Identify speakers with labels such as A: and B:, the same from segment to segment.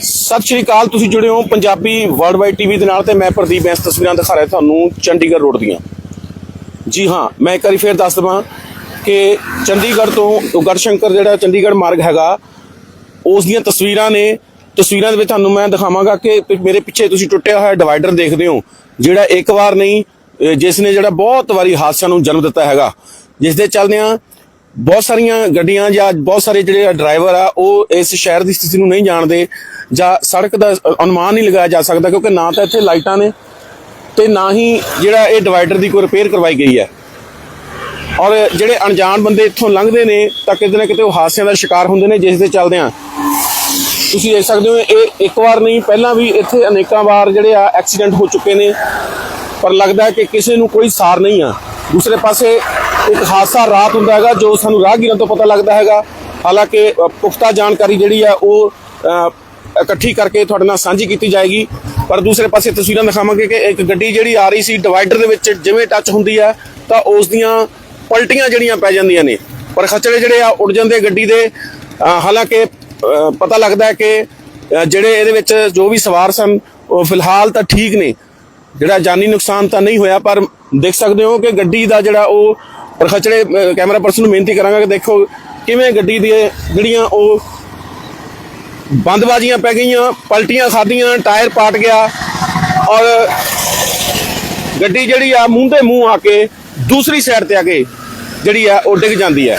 A: ਸਤਿ ਸ਼੍ਰੀ ਅਕਾਲ, ਤੁਸੀਂ ਜੁੜੇ ਹੋ ਪੰਜਾਬੀ ਵਰਲਡ ਵਾਈਡ ਟੀਵੀ ਦੇ ਨਾਲ ਤੇ ਮੈਂ ਪ੍ਰਦੀਪ ਬੈਂਸ ਤਸਵੀਰਾਂ ਦਿਖਾ ਰਿਹਾ ਤੁਹਾਨੂੰ ਚੰਡੀਗੜ੍ਹ ਰੋਡ ਦੀਆਂ। ਜੀ ਹਾਂ, ਮੈਂ ਇੱਕ ਵਾਰੀ ਫੇਰ ਦੱਸ ਦਵਾਂ ਕਿ ਚੰਡੀਗੜ੍ਹ ਤੋਂ ਗੜਸ਼ੰਕਰ ਜਿਹੜਾ ਚੰਡੀਗੜ੍ਹ ਮਾਰਗ ਹੈਗਾ, ਉਸ ਦੀਆਂ ਤਸਵੀਰਾਂ ਨੇ, ਤਸਵੀਰਾਂ ਦੇ ਵਿੱਚ ਤੁਹਾਨੂੰ ਮੈਂ ਦਿਖਾਵਾਂਗਾ ਕਿ ਮੇਰੇ ਪਿੱਛੇ ਤੁਸੀਂ ਟੁੱਟਿਆ ਹੋਇਆ ਡਿਵਾਈਡਰ ਦੇਖਦੇ ਹੋ, ਜਿਹੜਾ ਇੱਕ ਵਾਰ ਨਹੀਂ ਜਿਸ ਨੇ ਜਿਹੜਾ ਬਹੁਤ ਵਾਰੀ ਹਾਦਸਿਆਂ ਨੂੰ ਜਨਮ ਦਿੱਤਾ ਹੈਗਾ। ਜਿਸ ਦੇ ਚੱਲਦਿਆਂ ਬਹੁਤ ਸਾਰੀਆਂ ਗੱਡੀਆਂ ਜਾਂ ਬਹੁਤ ਸਾਰੇ ਜਿਹੜੇ ਡਰਾਈਵਰ ਆ, ਉਹ ਇਸ ਸ਼ਹਿਰ ਦੀ ਸਥਿਤੀ ਨੂੰ ਨਹੀਂ ਜਾਣਦੇ ਜਾਂ ਸੜਕ ਦਾ ਅਨੁਮਾਨ ਨਹੀਂ ਲਗਾਇਆ ਜਾ ਸਕਦਾ ਕਿਉਂਕਿ ਨਾ ਤਾਂ ਇੱਥੇ ਲਾਈਟਾਂ ਨੇ ਤੇ ਨਾ ਹੀ ਜਿਹੜਾ ਇਹ ਡਿਵਾਈਡਰ ਦੀ ਕੋਈ ਰਿਪੇਅਰ ਕਰਵਾਈ ਗਈ ਹੈ। ਔਰ ਜਿਹੜੇ ਅਣਜਾਣ ਬੰਦੇ ਇੱਥੋਂ ਲੰਘਦੇ ਨੇ ਤਾਂ ਕਿਤੇ ਨਾ ਕਿਤੇ ਉਹ ਹਾਦਸਿਆਂ ਦਾ ਸ਼ਿਕਾਰ ਹੁੰਦੇ ਨੇ ਜਿਸ ਦੇ ਚੱਲਦਿਆਂ ਤੁਸੀਂ ਦੇਖ ਸਕਦੇ ਹੋ ਇਹ ਇੱਕ ਵਾਰ ਨਹੀਂ, ਪਹਿਲਾਂ ਵੀ ਇੱਥੇ ਅਨੇਕਾਂ ਵਾਰ ਜਿਹੜੇ ਆ ਐਕਸੀਡੈਂਟ ਹੋ ਚੁੱਕੇ ਨੇ, ਪਰ ਲੱਗਦਾ ਹੈ ਕਿ ਕਿਸੇ ਨੂੰ ਕੋਈ ਸਾਰ ਨਹੀਂ ਆ। ਦੂਸਰੇ ਪਾਸੇ ਇੱਕ ਹਾਦਸਾ ਰਾਤ ਹੁੰਦਾ ਹੈਗਾ ਜੋ ਸਾਨੂੰ ਰਾਹਗੀਰਾਂ ਤੋਂ ਪਤਾ ਲੱਗਦਾ ਹੈਗਾ। ਹਾਲਾਂਕਿ ਪੁਖਤਾ ਜਾਣਕਾਰੀ ਜਿਹੜੀ ਆ ਉਹ ਇਕੱਠੀ ਕਰਕੇ ਤੁਹਾਡੇ ਨਾਲ ਸਾਂਝੀ ਕੀਤੀ ਜਾਏਗੀ। ਪਰ ਦੂਸਰੇ ਪਾਸੇ ਤਸਵੀਰਾਂ ਦਿਖਾਵਾਂਗੇ ਕਿ ਇੱਕ ਗੱਡੀ ਜਿਹੜੀ ਆ ਰਹੀ ਸੀ ਡਿਵਾਈਡਰ ਦੇ ਵਿੱਚ ਜਿਵੇਂ ਟੱਚ ਹੁੰਦੀ ਆ ਤਾਂ ਉਸ ਦੀਆਂ ਪਲਟੀਆਂ ਜਿਹੜੀਆਂ ਪੈ ਜਾਂਦੀਆਂ ਨੇ। ਪਰ ਖਚੜੇ ਜਿਹੜੇ ਆ, ਉੱਡ ਜਾਂਦੇ ਗੱਡੀ ਦੇ। ਹਾਲਾਂਕਿ ਪਤਾ ਲੱਗਦਾ ਹੈ ਕਿ ਜਿਹੜੇ ਇਹਦੇ ਵਿੱਚ ਜੋ ਵੀ ਸਵਾਰ ਸਨ, ਉਹ ਫਿਲਹਾਲ ਤਾਂ ਠੀਕ ਨੇ। ਜਿਹੜਾ ਜਾਨੀ ਨੁਕਸਾਨ ਤਾਂ ਨਹੀਂ ਹੋਇਆ, ਪਰ ਦੇਖ ਸਕਦੇ ਹੋ ਕਿ ਗੱਡੀ ਦਾ ਜਿਹੜਾ ਉਹ ਪਰ ਖਚੜੇ ਕੈਮਰਾ ਪਰਸਨ ਨੂੰ ਬੇਨਤੀ ਕਰਾਂਗਾ ਕਿ ਦੇਖੋ ਕਿਵੇਂ ਗੱਡੀ ਦੀ ਜਿਹੜੀਆਂ ਉਹ ਬੰਦਬਾਜ਼ੀਆਂ ਪੈ ਗਈਆਂ, ਪਲਟੀਆਂ ਖਾਦੀਆਂ ਟਾਇਰ ਪਾਟ ਗਿਆ ਔਰ ਗੱਡੀ ਜਿਹੜੀ ਆ ਮੂੰਹ ਤੇ ਮੂੰਹ ਆ ਕੇ ਦੂਸਰੀ ਸਾਈਡ ਤੇ ਆ ਕੇ ਜਿਹੜੀ ਆ ਉਹ ਡਿੱਗ ਜਾਂਦੀ ਹੈ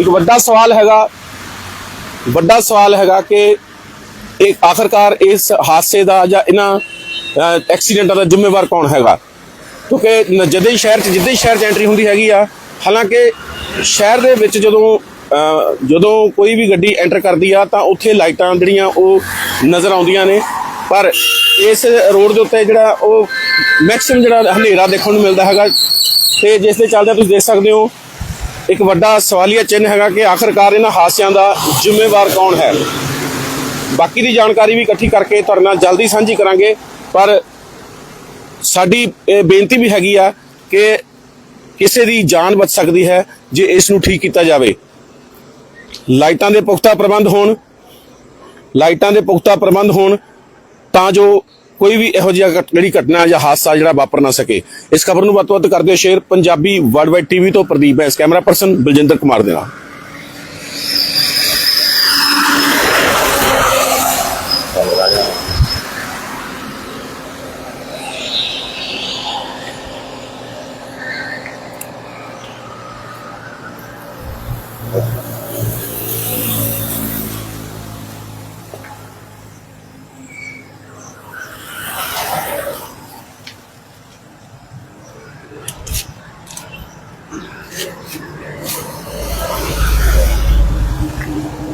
A: ਇੱਕ ਵੱਡਾ ਸਵਾਲ ਹੈਗਾ, ਵੱਡਾ ਸਵਾਲ ਹੈਗਾ ਕਿ ਇਹ ਆਖਰਕਾਰ ਇਸ ਹਾਦਸੇ ਦਾ ਜਾਂ ਇਹਨਾਂ ਐਕਸੀਡੈਂਟਾਂ ਦਾ ਜ਼ਿੰਮੇਵਾਰ ਕੌਣ ਹੈਗਾ? ਕਿਉਂਕਿ ਨ- ਜਦੋਂ ਹੀ ਸ਼ਹਿਰ 'ਚ ਜਿੱਦਾਂ ਹੀ ਸ਼ਹਿਰ 'ਚ ਐਂਟਰੀ ਹੁੰਦੀ ਹੈਗੀ ਆ, ਹਾਲਾਂਕਿ ਸ਼ਹਿਰ ਦੇ ਵਿੱਚ ਜਦੋਂ ਜਦੋਂ ਕੋਈ ਵੀ ਗੱਡੀ ਐਂਟਰ ਕਰਦੀ ਆ, ਤਾਂ ਉੱਥੇ ਲਾਈਟਾਂ ਜਿਹੜੀਆਂ ਉਹ ਨਜ਼ਰ ਆਉਂਦੀਆਂ ਨੇ। ਪਰ ਇਸ ਰੋਡ ਦੇ ਉੱਤੇ ਜਿਹੜਾ ਉਹ ਮੈਕਸਿਮਮ ਜਿਹੜਾ ਹਨੇਰਾ ਦੇਖਣ ਨੂੰ ਮਿਲਦਾ ਹੈਗਾ। ਤੇ ਜਿਸ ਦੇ ਚੱਲਦੇ ਤੁਸੀਂ ਦੇਖ ਸਕਦੇ ਹੋ, ਇੱਕ ਵੱਡਾ ਸਵਾਲੀਆ ਚਿੰਨ੍ਹ ਹੈਗਾ ਕਿ ਆਖਰਕਾਰ ਇਹਨਾਂ ਹਾਦਸਿਆਂ ਦਾ ਜ਼ਿੰਮੇਵਾਰ ਕੌਣ ਹੈ? ਬਾਕੀ ਦੀ ਜਾਣਕਾਰੀ ਵੀ ਇਕੱਠੀ ਕਰਕੇ ਤੁਹਾਡੇ ਨਾਲ ਜਲਦੀ ਸਾਂਝੀ ਕਰਾਂਗੇ। ਪਰ ਸਾਡੀ ਬੇਨਤੀ ਵੀ ਹੈਗੀ ਆ ਕਿ ਕਿਸੇ ਦੀ ਜਾਨ ਬਚ ਸਕਦੀ ਹੈ ਜੇ ਇਸ ਨੂੰ ਠੀਕ ਕੀਤਾ ਜਾਵੇ। ਲਾਈਟਾਂ ਦੇ ਪੁਖਤਾ ਪ੍ਰਬੰਧ ਹੋਣ, ਲਾਈਟਾਂ ਦੇ ਪੁਖਤਾ ਪ੍ਰਬੰਧ ਹੋਣ ਤਾਂ ਜੋ ਕੋਈ ਵੀ ਇਹੋ ਜਿਹਾ ਜਿਹੜੀ ਘਟਨਾ ਜਾਂ ਹਾਦਸਾ ਜਿਹੜਾ ਵਾਪਰ ਨਾ ਸਕੇ। ਇਸ ਖਬਰ ਨੂੰ ਵੱਧ ਤੋਂ ਵੱਧ ਕਰਦੇ ਹੋ share Punjabi world wide TV ਤੋਂ ਪ੍ਰਦੀਪ ਹੈ। ਇਸ ਕੈਮਰਾ ਪਰਸਨ ਬਲਜਿੰਦਰ ਕੁਮਾਰ ਦੇ ਨਾਲ।